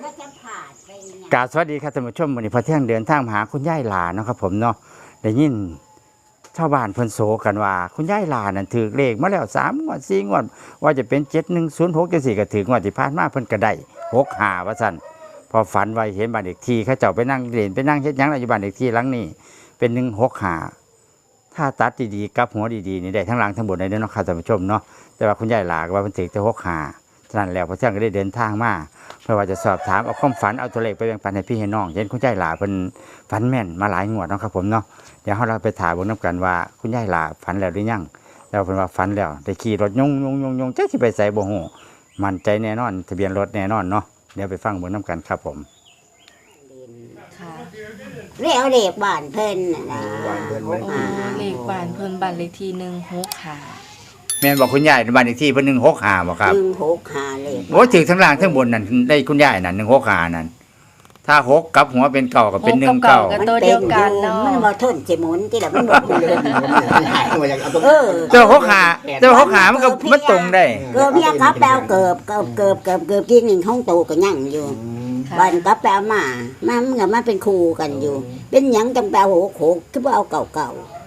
ไม่จะผ่านไปเนี่ยกราบสวัสดีครับท่านผู้ชมวันนี้พอเที่ยงเดินทางมาหาคุณยายหลาเนาะครับผมเนาะได้ยินชาวบ้านเพิ่นโศกกันว่า คุณยายหลานั่นถือเลขมาแล้วสามงวดสี่งวดว่าจะเป็นเจ็ดหนึ่งศูนย์หกจังสี่ก็ถืองวดที่ผ่านมาเพิ่นก็ได้หกหาว่าสั่นพอฝันไว้เห็นบ้านเด็กที่เขาเจ้าไปนั่งเล่นไปนั่งเฮ็ดหยังอะไรอยู่บ้านเด็กทีหลังนี้เป็นหนึ่งหกหาถ้าตัดดีๆกับหัวดีๆนี่ได้ทั้งหลังทั้งบนได้เด้อเนาะครับท่านผู้ชมเนาะแต่ว่าคุณยายหลาก็ว่าเพิ่นถือแต่หกหา ฉะนั้นแล้วพอเที่ยงก็ได้เดินทางมาเพื่อว่าจะสอบถามเอาความฝันเอาตัวเลขไปแบ่งปันให้พี่ให้น้องเห็นคุณยายหลาเป็นฝันแม่นมาหลายงวดเนาะครับผมเนาะเดี๋ยวเราไปถามเบนน้ำกันว่าคุณยายหลาฝันแล้วหรือยังแล้วเป็นว่าฝันแล้วได้ขี่รถยงยงยงยงจะที่ไปใส่บ่หูมั่นใจแน่นอน ทะเบียนรถแน่นอนเนาะเดี๋ยวไปฟังเบนน้ำกันครับผมค่ะเรียกเด็กบ้านเพิ่นน่ะนะบ้านเพิ่นโอ้เลขบ้านเพิ่นบ้านเลขที่หนึ่งหกค่ะ แม่นบอกคุณยายบ้านอีกที่เพิ่นหนึ่งหกหาบ่ครับหนึ่งหกหาเลขโอ้ถึงทั้งล่างทั้งบนนั่นได้คุณยายนั่นหนึ่งหกหานั่นถ้าหกกับหัวเป็นเก่ากับเป็นหนึ่งเก่าหกกับเก่าตัวเดียวกันเนาะ มันบ่ทนสิหมุนที่ละมันบ่เลยเออ เจ้าหกหาเจ้าหกหามันก็มันตรงได้ เกิบเมียกับแปลวเกิบเกิบเกิบเกิบเกิบที่หนึ่งห้องโตก็ยังอยู่ค่ะบ้านกับแปลวมามันก็มาเป็นครูกันอยู่ เป็นหยังจังแปลวโหกโหกคือว่าเอาเก่าเก่าๆ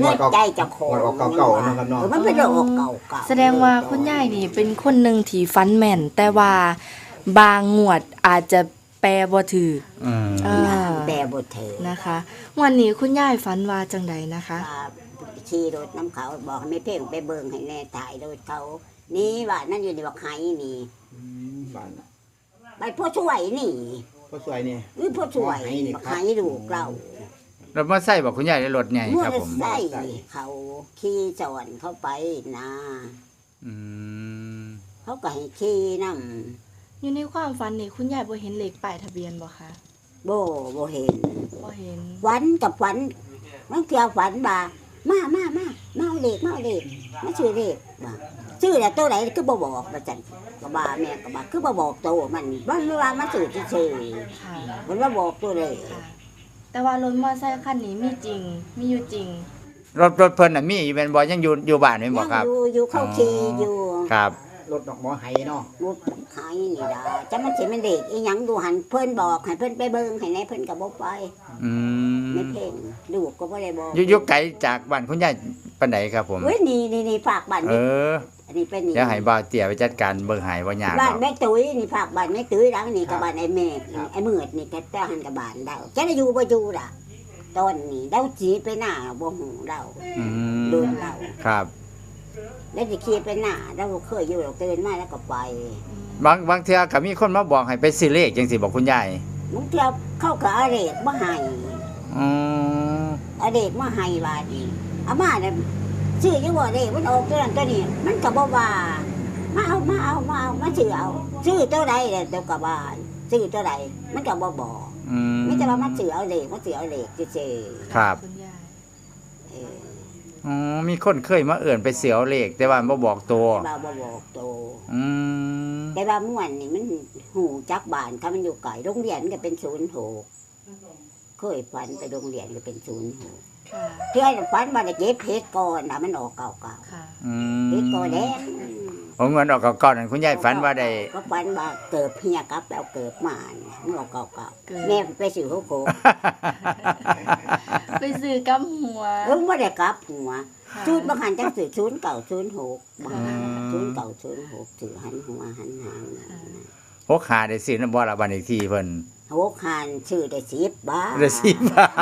เงื่อนใจเจะโคมันออกเก่าๆเนาะครับเนาะ เออมันเป็นเรื่องออกเก่าเก่าแสดงว่าคุณยายนี่เป็นคนหนึ่งที่ฟันแม่น แต่ว่าบางงวดอาจจะแปลบ่ถืออืมอ่าแปลบทเธอนะคะ วันนี้คุณยายฝันว่าจังใดนะคะว่าขี่รถน้ำเขาบอกให้ไม่เพ่งไปเบิ่งให้แน่ถ่ายรถเขานี่ว่านั่นอยู่ในบอกไห้นี่บ้านไปพ่อช่วยนี่ก็สวยนี่หรือพ่อช่วยบอกไห้นี่บอกครับไห้ลูกเรา รถมอเตอร์ไซค์บอกคุณยายได้รถใหญ่เมื่อครับผม ใส่เขาขี่สอนเข้าไปนะอืมเขาก็ให้ขี่นอยู่ในความฝันนี่คุณยายบ่เห็นเลขป้ายทะเบียนบ่คะำโบโบเห็นบ่เห็นฝันกับฝันมันเกี่ยวฝันบ่ามามามามาเอาเล็กมาเอาเล็กมาชื่อเล็กบ่าชื่อแล้วตัวไหนคือบ่บอกมาจันก็บ่าแม่ก็บ่าคือบ่บอกตัวมันมันเวลามาสื่อชื่อค่ะๆมันว่าบอกตัวเลย ค่ะ แต่ว่ารถมอเตอร์ไซค์คันนี้มีจริง มีอยู่จริงรถรถเพิ่นน่ะมีอยู่เป็นบ่ยังอยู่อยู่บ้านแม่นบ่ยังครับอยู่อยู่เข้าขี่อยู่ครับ รถดอกหมอไห้เนาะมุดขายนี่ดาจะมันสิมันเด็กอีหยังดูหันเพิ่นบอกให้เพิ่นไปเบิ่งให้ในเพิ่นก็บ่ไปอืมไม่เพ่งลูกก็บ่ได้บอกอยู่อยู่ไกลจากบ้านคุณยายปานใดครับผมเฮ้ยนี่นี่นี่ฝากบ้านเอนี่ออั นนี้เป็นนี่เดี๋ยวให้บ่าวเตี้ยไปจัดการเบิ่งให้บ่ยากบ้านเนาะแม่ตุ้ยนี่ฝากบ้านแม่ตุ้ยหลังนี่กับบ้านไอ้แม่ไอ้มืดนี่ก็แต่หันกับบ้านเราจะได้อยู่บ่อยู่ล่ะตอนนี้เราจีไปหน้าบ่หูเราอืมโดนเราครับ แล้วสิขี่ไปหน้าเราเคยอยู่เราตื่นมาแล้วก็ไปบางบางเทื่อก็มีคนมาบอกให้ไปซื้อเลขจังซี่บอกคุณยายมึงเที่ยวเข้ากับอาเรกมาให้อืมอาเรกมาให้บาดนี้อามาเนี่ย ชื่อยังว่าเรกมันออกตัวนั้นตัวนี้ มันก็บ่ว่ามาเอามาเอามาเอามาชื่อเอาชื่อตัวใดเนี่ยเดี๋ยวกับบ้านชื่อตัวใดมันก็บ่บอกอืมไม่จะว่ามาชื่อเอาเรกมาชื่อเอาเรกเฉยๆครับคุณยายเอออ๋อมีคนเคยมาเอิ่นไปเสียวเลขแต่ว่าบ่บอกตัวแต่ว่าบ่บอกโตอืมแต่ว่าม่วนนี่มันหูจักบ้านถ้ามันอยู่ไกลโรงเรียนก็เป็นศูนย์หกเคยฝันไปโรงเรียนก็เป็นศูนย์หก ค่ะเพื่อนฝันว่าได้เก็บเพชรก่อนนะมันออกเก่าค่ะ อืๆเพชรก่อนแดมงผมเงินออกก่อนๆนั่นคุณยายฝันว่าได้ ก็ฝันว่าเกิดเพียกับแล้วเกิดมาเนี่ยมันออกเก่าเกิด ๆแม่ไปสื่อเขาโกไปซื้อกับหัว เออไม่ได้กลับหัวค่ะ ชุดบางหันจังสื่อศูนย์เก่าศูนย์หกบางอืมศูนย์เก่าศูนย์หกสื่อหันหัวหันหางหกหาได้ซื้อนำบ่ละบัดอีกทีเพิ่น หกหันชื่อได้สิบบาทได้สิบบาท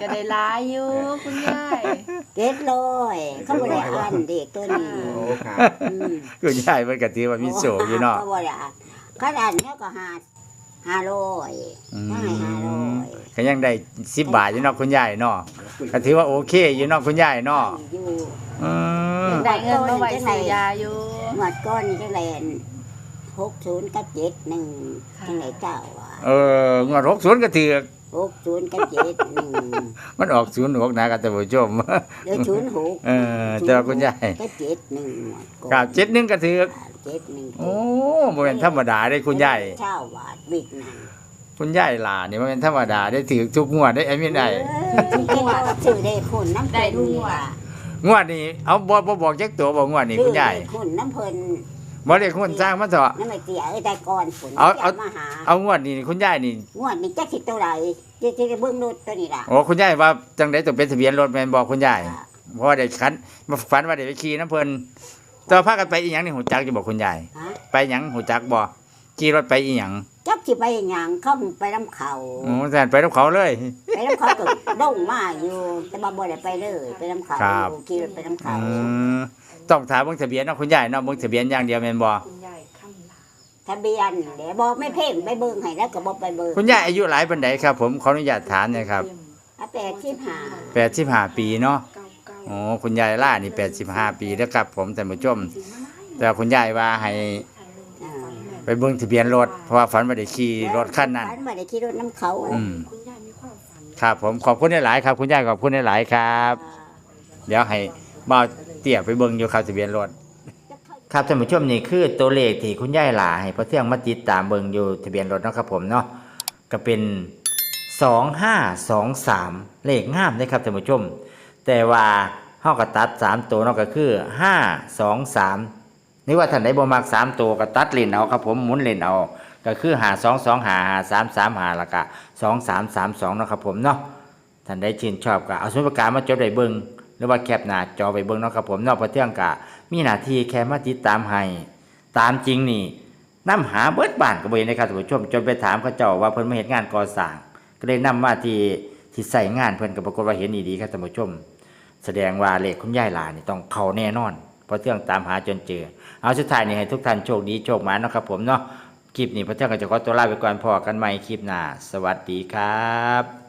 ก็ได้ร้ายอยู่คุณยายเก็ดลอยเขาบริอ่านเด็กตัวนี้โอ้ครับอืมคุณยายเพิ่นก็ถือว่ามีโศกอยู่เนาะเขาบริอ่านเขาอ่านเนี่ยก็หาห้าร้อยอืให้ห้าร้อมยก็ยังได้10บาทอยู่เนาะคุณยายเนาะก็ถือว่าโอเคอยู่เนาะคุณยายเนาะอยู่อืมได้เงินมาไว้ซื้อยาอยู่หมดก้อนนี่จะแลน หกศูนย์กับเจ็ดหนึ่งจังไหนเจ้าอะเอองวด60ก็ถือหกศูนย์กับเจ็ดหนึ่งมันออก06นะครับท่านผู้ชมเดี๋ยวศูนย์หกเออแต่ว่าคุณยายกับเจ็ดหนึ่งหมดก้อนกับเจ็ดหนึงก็ถือเจ็ดหนึ่งโอ้บ่แม่นธรรมดาเด้คุณยายเช่าบาทวิกนั่นคุณยายหลานี่บ่แม่นธรรมดาได้ถือทุกงวดได้ไอ้ไม่ได้เออจริงๆก็ซื้อได้คนน้ำได้เพิ่นทุกนี่งวดล่ะงวดนี้เอาบ่บ่บอกจักตัวบ่งวดนี้คุณยายซื้อได้คนน้ำเพลิน บ่เรียกคนจ้างมาเถอะนั่นไม่เสียไอ้ได้ก่อนฝนเอาเอามาหาเอางวดนี่คุณยายนี่งวดนี้จักสิตัวใดจะจะเบิ่งรถตัวนี้ล่ะโอ้คุณยายว่าจังไดต้องเป็นทะเบียนรถแม่นบอกคุณยายเพราะว่าได้คันมาฝันว่าได้ไปขี่น้ำเพิ่นแตว่าพากันไปอีหยังนี่หูจักจะบอกคุณยายฮะไปหยังหูจักบ่ขี่รถไปอีหยังจักสิไปหยังเข้าไปน้ำเขาโอ้แซ่นไปน้ำเขาเลย ไปน้ำเขาก็ด่งมาอยู่ แต่บ่บ่ได้ไปเลย ไปน้ำเขาครับขี่รถไปน้ำเขาอืม ต้องถามเบิ่งทะเบียนเนาะคุณยายเนาะเบิ่งทะเบียนอย่างเดียวแม่นบ่คุณยายคำลาทะเบียนเดี๋ยวบอกไม่เพ่งไปเบิ่งให้แล้วก็บ่ไปเบิ่งคุณยายอายุหลายปานใดครับ ผมขออนุญาตถามหนะครับอาแปดสิบห้า85ปีเนาะเก้าเก้าโอ้คุณยายล่านี่85ปีแล้วครับ ผมท่านผู้ชม แต่คุณยายว่าให้อ่าไปเบิ่งทะเบียนรถเพราะว่าฝันว่าได้ขี่รถคันนั้น ฝันว่าได้ขี่รถน้ำเขาอืม คุณยายมีความฝัน ครับผมขอบคุณหลายๆครับ คุณยายขอบคุณหลายๆครับอ่าเดี๋ยวให้บ่าวเตี่ยไปเบิ่งอยู่ครับทะเบียนรถ ครับท่านผู้ชมนี่คือตัวเลขที่คุณยายหลาให้พระเที่ยงมาติดตามเบิ่งอยู่ทะเบียนรถเนาะครับผมเนาะก็เป็น 2523 เลขงามเลยครับท่านผู้ชม แต่ว่าเฮาก็ตัด 3 ตัวเนาะก็คือ 523นี่ว่าท่านใดบ่มัก 3 ตัวก็ตัดเล่นเอาครับผมหมุนเล่นเอาก็คือหา2 2หาหา3 3หาล้วก็2 3 3 2เนาะครับผมเนาะท่านได้ชื่นชอบก็เอาสมุดปากกามาจดไว้เบิ่ง หรือว่าแคปหน้าจอไว้เบิ่งเนาะครับผมนอกประเทืองกะมีหน้าที่แค่มาติดตามให้ตามจริงนี่นำหาเบิดบ้านก็บ่เห็นนะครับท่านผู้ชมจนไปถามเขาเจ้าว่าเพิ่นมาเฮ็ดงานก่อสร้าง ก็เลยนำมาที่ที่ใส่งานเพิ่นก็ปรากฏว่าเห็นอีดีครับท่านผู้ชม แสดงว่าเลขคุณยายหลานนี่ต้องเข้าแน่นอนเพราะเทืองตามหาจนเจอ เอาสุดท้ายนี่ให้ทุกท่านโชคดีโชคหมาเนาะครับผมเนาะคลิปนี้พระเจ้าก็จะขอตัวลาไปก่อนพอกันใหม่คลิปหน้า สวัสดีครับ